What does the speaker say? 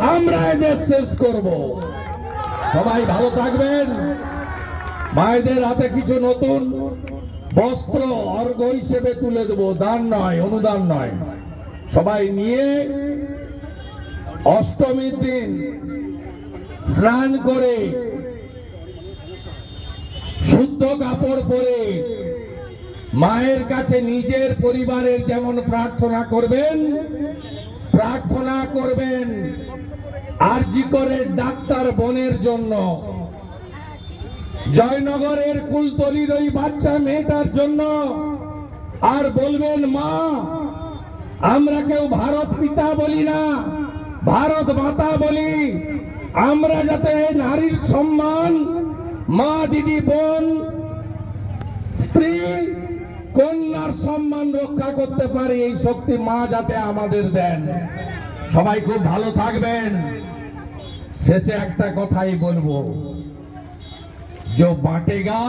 আমরা এদের শেষ করব। সবাই ভালো থাকবেন। মায়েদের হাতে কিছু নতুন বস্ত্র অর্ঘ হিসেবে তুলে দেবো। দান নয়, অনুদান নয়। সবাই নিয়ে অষ্টমীর দিন স্নান করে শুদ্ধ কাপড় পরে মায়ের কাছে নিজের পরিবারের যেমন প্রার্থনা করবেন প্রার্থনা করবেন। আরজি করে ডাক্তার বোনের জন্য। জয়নগরের কুলতলির ওই বাচ্চা মেয়েটার জন্য। আর বলবেন, মা, আমরা কেউ ভারত পিতা বলি না, ভারত মাতা বলি। আমরা যাতে নারীর সম্মান, মা, দিদি, বোন আমার সম্মান রক্ষা করতে পারি, এই শক্তি মা যাতে আমাদের দেন। সবাই খুব ভালো থাকবেন। শেষে একটা কথাই বলব। যে বাটেগা